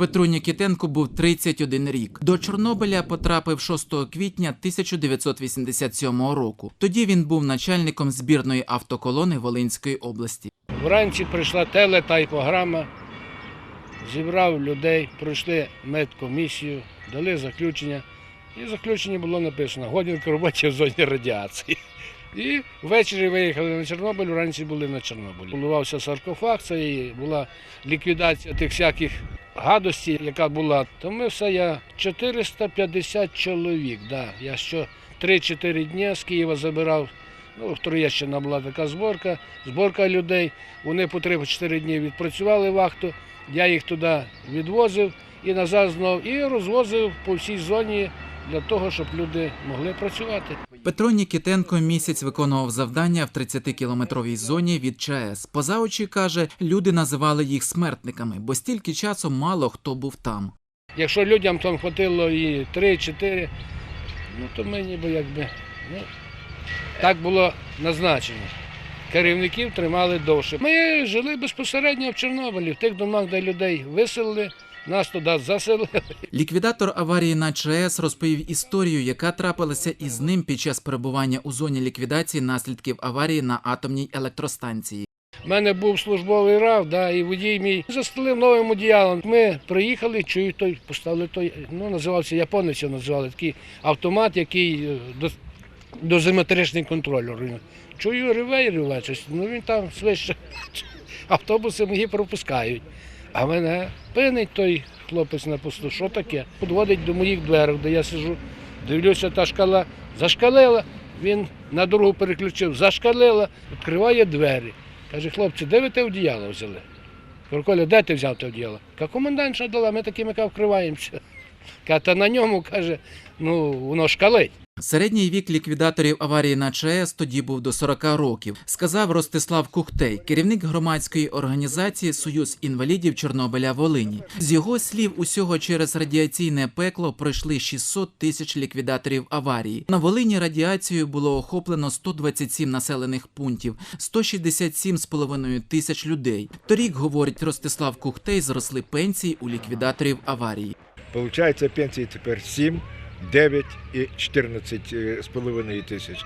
Петру Нікітенку був 31 рік. До Чорнобиля потрапив 6 квітня 1987 року. Тоді він був начальником збірної автоколони Волинської області. Вранці прийшла телетайпограма, зібрав людей, пройшли медкомісію, дали заключення. І в заключенні було написано годинка роботи в зоні радіації. І ввечері виїхали на Чорнобиль, вранці були на Чорнобилі. Будувався саркофаг, це і була ліквідація тих всяких гадостей, яка була. То ми все, я 450 чоловік. Да. Я що 3-4 дні з Києва забирав. Ну, в Троєщина була така зборка, зборка людей. Вони по 3-4 дні відпрацювали вахту. Я їх туди відвозив і назад знов, і розвозив по всій зоні для того, щоб люди могли працювати. Петро Нікітенко місяць виконував завдання в 30-кілометровій зоні від ЧАЕС. Поза очі каже, люди називали їх смертниками, бо стільки часу мало хто був там. Якщо людям там хватило і 3-4, ну то ми ніби якби. Ну, так було назначено. Керівників тримали довше. Ми жили безпосередньо в Чорнобилі, в тих домах, де людей виселили, нас туди заселили. Ліквідатор аварії на ЧАЕС розповів історію, яка трапилася із ним під час перебування у зоні ліквідації наслідків аварії на атомній електростанції. У мене був службовий рав, да, і водій мій застелив новим одіялом. Ми приїхали, чую, той поставили той, ну називався японець, називали такий автомат, який е, до, дозиметричний контролер. Чую, реве і реве щось. Ну він там свище. Автобуси мої пропускають. А мене пинить той хлопець на посту. Що таке? Підводить до моїх дверей, де я сижу. Дивлюся, та шкала зашкалила. Він на дорогу переключив, зашкалила, відкриває двері. Каже, хлопці, де ви те одіяло взяли? Кажу, Коля, де ти взяв те одіяло? Каже, комендантша дала, ми такими вкриваємося. Каже, та на ньому каже, ну воно шкалить. Середній вік ліквідаторів аварії на ЧАЕС тоді був до 40 років, сказав Ростислав Кухтей, керівник громадської організації Союз інвалідів Чорнобиля Волині. З його слів, усього через радіаційне пекло пройшли 600 тисяч ліквідаторів аварії. На Волині радіацією було охоплено 127 населених пунктів, 167,5 тисяч людей. Торік, говорить Ростислав Кухтей, зросли пенсії у ліквідаторів аварії. Получається пенсії тепер 7, 9 і 14 е, тисяч.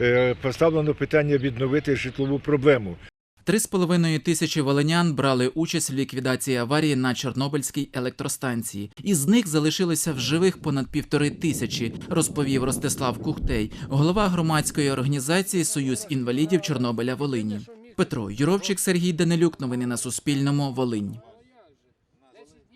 Е, Поставлено питання відновити житлову проблему. Три з половиною тисячі волинян брали участь в ліквідації аварії на Чорнобильській електростанції. Із них залишилося в живих понад півтори тисячі, розповів Ростислав Кухтей, голова громадської організації Союз інвалідів Чорнобиля Волині. Петро Юровчик, Сергій Данилюк. Новини на Суспільному. Волинь.